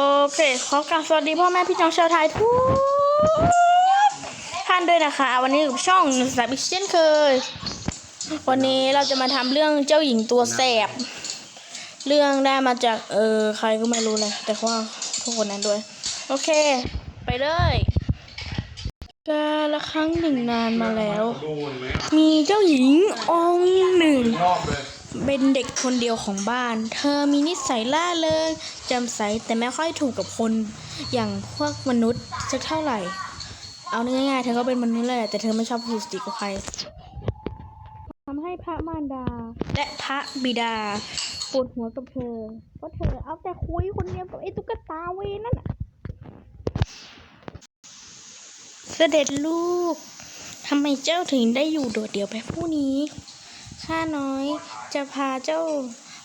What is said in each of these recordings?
โอเคขอกราบสวัสดีพ่อแม่พี่น้องชาวไทยทุกท่านด้วยนะคะ วันนี้กับช่องสายบิกเช่นเคย วันนี้เราจะมาทำเรื่องเจ้าหญิงตัวแสบ เรื่องได้มาจากเออใครก็ไม่รู้เลยแต่ว่าทุกคนนั้นด้วย โอเค ไปเลยกาละครั้งหนึ่งนานมาแล้ว มีเจ้าหญิงองค์หนึ่ง เลยเป็นเด็กคนเดียวของบ้าน เธอมีนิสัยล่าเริงแจำใสแต่ไม่ค่อยถูกกับคน อย่างพวกมนุษย์สักเท่าไหร่ เอาง่ายๆ เธอก็เป็นมนุษย์แหละแต่เธอไม่ชอบพูดสติกับใครทำให้พระมารดา และพระบิดาปวดหัวกับเธอเพราะเธอเอาแต่คุยคนเดียวกับไอ้ตุ๊กตาเวนั่นน่ะเสด็จลูกทำไมเจ้าถึงได้อยู่โดดเดี่ยวแบบผู้นี้ข้าน้อย จะพาเจ้า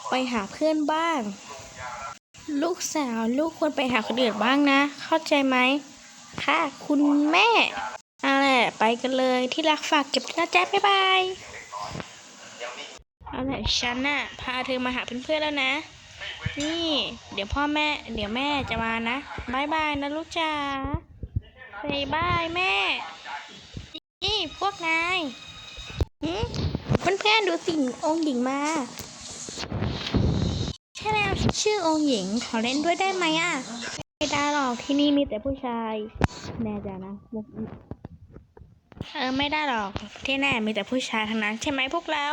ไปหาเพื่อนบ้าง ลูกสาวลูกควรไปหาคนอื่นบ้างนะ เข้าใจไหมค่ะ คุณแม่เอาแหละไปกันเลยที่รักฝากเก็บด้วยนะจ๊ะบ๊ายบายเอาแหละฉันน่ะพาเธอมาหาเพื่อนๆแล้วนะ นี่ เดี๋ยวพ่อแม่ เดี๋ยวแม่จะมานะบายบายนะลูกจ๋าบายบายแม่ นี่พวกนายหืม เพื่อนๆดูสิ่งองค์หญิงมาใช่แล้วชื่อองค์หญิงขอเล่นด้วยได้ไหมอะไม่ได้หรอกที่นี่มีแต่ผู้ชาย แน่ใจนะเออไม่ได้หรอกที่แน่มีแต่ผู้ชายทั้งนั้น ใช่ไหมพวกเรา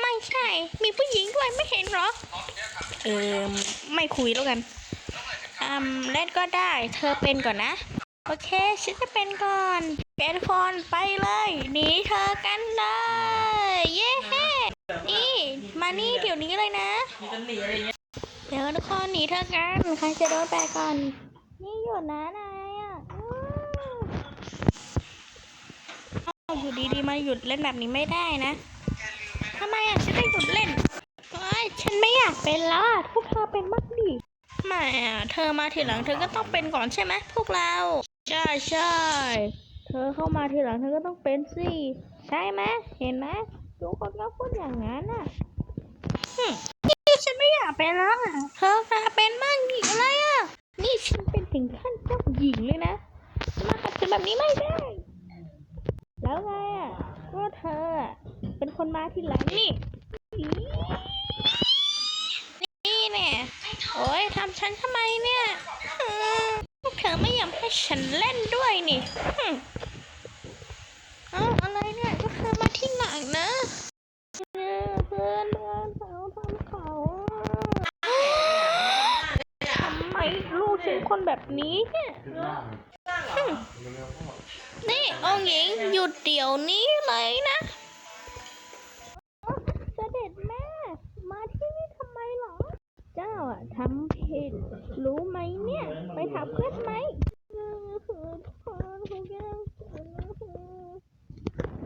ไม่ใช่ มีผู้หญิงด้วยไม่เห็นหรอเออไม่คุยแล้วกันอืมเล่นก็ได้ เธอเป็นก่อนนะ โอเคฉันจะเป็นก่อนเป็นคนไปเลยหนีเธอกันเลยเย้นี่มานี่เดี๋ยวนี้เลยนะเดี๋ยวทุกคนหนีเธอกันใครจะโดนแปก่อน นี่หยุดนะนายอะอยู่ดีๆมาหยุดเล่นแบบนี้ไม่ได้นะทำไมอะฉันได้หยุดเล่นเอ้ยฉันไม่อยากเป็นแล้วอะพวกเธอเป็นบ้างดิไม่อะเธอมาทีหลังเธอก็ต้องเป็นก่อนใช่ไหมพวกเรา ใช่ใช่ เธอเข้ามาทีหลังเธอก็ต้องเป็นสิ ใช่ไหมเห็นไหมทุกคนก็พูดอย่างนั้นน่ะนี่ฉันไม่อยากเป็นแล้วอะ เธอจะเป็นบ้างดิงอะไรอะ นี่ฉันเป็นถึงขั้นเจ้าหญิงเลยนะมาขัดขืนแบบนี้ไม่ได้ แล้วไงอะก็เธอเป็นคนมาทีหลังนี่ นี่เนี่ยโอ้ยทำฉันทำไมเนี่ยอืมพวกเธอไม่ยอมให้ ฉันเล่นด้วยนี่เอ้าอะไรเนี่ยพวกเธอมาที่หลังนะเพื่อนเพื่อนเขาทำเขาทำไมลูกฉันคนแบบนี้เนี่ยนี่องหญิงหยุดเดี๋ยวนี้เลยนะเสด็จแม่ มาที่นี่ทำไมเหรอ เจ้าอะทำผิดรู้ไหมเนี่ย ไปถามเพื่อนไหม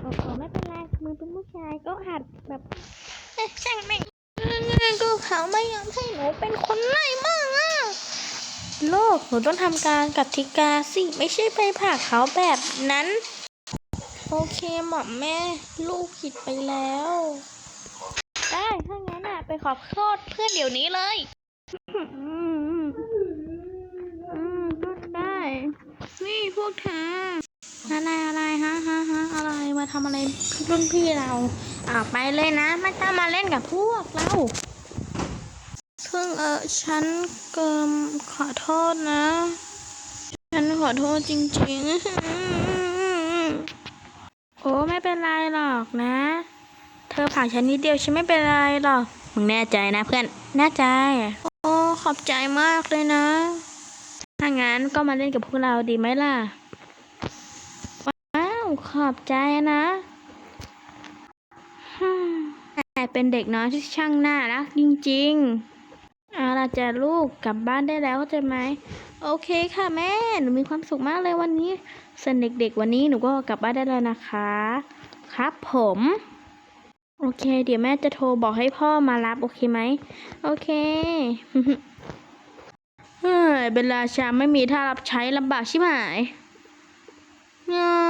โอ้โหไม่เป็นไรมือเป็นผู้ชายก็หัดแบบเอ๊ะช่างไม่งก็เขาไม่ยอมให้หนูเป็นคนไล่มากอะโลกหนูต้องทำการกติกาสิไม่ใช่ไปผลักเขาแบบนั้น โอเคหมอมแม่ ลูกผิดไปแล้ว ได้ถ้างั้นอะ ไปขอโทษเพื่อนเดี๋ยวนี้เลยอืมอืมอืมก็ได้ นี่พวกเธออะไรอะไรฮะฮะฮะอะไร มาทำอะไรรุ่นพี่เราอ่าไปเลยนะ ไม่ต้องมาเล่นกับพวกเราเพิ่งเออฉันเกิมขอโทษนะ ฉันขอโทษจริงๆ โอ้ไม่เป็นไรหรอกนะ เธอผ่านฉันนิดเดียวฉันไม่เป็นไรหรอกมึงแน่ใจนะเพื่อนแน่ใจ โอ้ขอบใจมากเลยนะถ้างั้นก็มาเล่นกับพวกเราดีไหมล่ะ อบใจนะแต่เป็นเด็กน้อยที่ช่างน่ารักจริงๆ เอาล่ะจ้ะลูกกลับบ้านได้แล้วเข้าใจไหม โอเคค่ะแม่ หนูมีความสุขมากเลยวันนี้ส่วนเด็กๆวันนี้หนูก็กลับบ้านได้แล้วนะคะ ครับผม โอเค เดี๋ยวแม่จะโทรบอกให้พ่อมารับโอเคไหม โอเคเฮ้ยเวลาชาไม่มีท่ารับใช้ลำบากชิบหายง่าย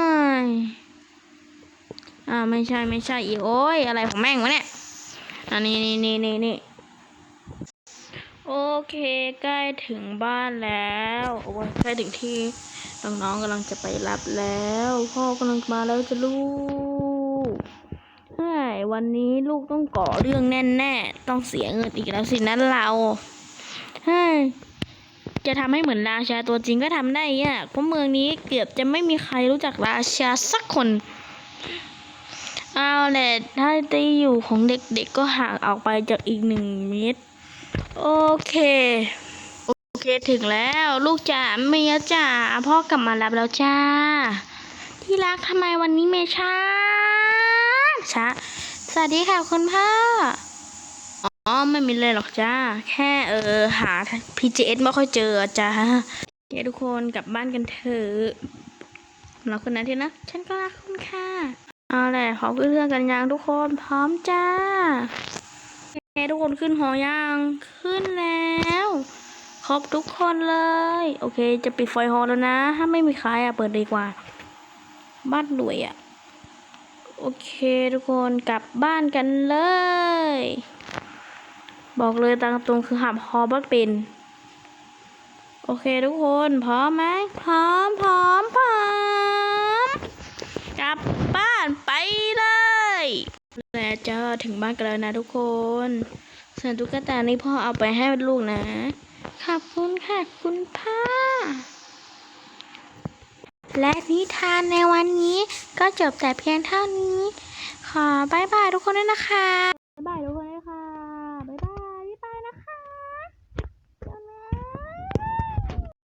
อ่าไม่ใช่ไม่ใช่อีโอ้ยอะไรของแม่งวะเนี่ยอันนี้นี่นี่นี่นี่โอเคใกล้ถึงบ้านแล้วโอ้ยใกล้ถึงที่น้องๆกำลังจะไปรับแล้ว พ่อกำลังมาแล้วจะลูกเฮ้วันนี้ลูกต้องก่อเรื่องแน่ๆต้องเสียเงินอีกแล้วสินั้นเราเฮ้ จะทำให้เหมือนราชาตัวจริงก็ทำได้ยากเพราะเมืองนี้เกือบจะไม่มีใครรู้จักราชาสักคนเอาแหละถ้าที่อยู่ของเด็กๆก็ห่างออกไปจากอีกหนึ่งเมตร โอเค โอเคถึงแล้ว ลูกจ๋าเมียจ๋าพ่อกลับมารับแล้วจ้า ที่รักทำไมวันนี้เมช้าช้าสวัสดีค่ะคุณพ่อ อ๋อไม่มีเลยหรอกจ้า แค่เออหา PGS ไม่ค่อยเจอจ้าโอเคทุกคนกลับบ้านกันเถอะรักคุณนที่นะ ฉันก็รักคุณค่ะเอาแหละพร้อมขึ้นเรือกันยังทุกคนพร้อมจ้าโอเคทุกคนขึ้นหอยังขึ้นแล้วครบทุกคนเลย โอเค จะปิดไฟหอแล้วนะ ถ้าไม่มีใครอะเปิดดีกว่า บ้านรวยอะ โอเค ทุกคนกลับบ้านกันเลย บอกเลยตามตรงคือหับฮอบักเป็น โอเคทุกคนพร้อมไหมพร้อมพร้อมพร้อมกลับบ้านไปเลยแล้วจะถึงบ้านกันแล้วนะทุกคนส่วนตุ๊กตานี่พ่อเอาไปให้ลูกนะขอบคุณค่ะคุณพ่อและนิทานในวันนี้ก็จบแต่เพียงเท่านี้ ขอบายบายทุกคนด้วยนะคะ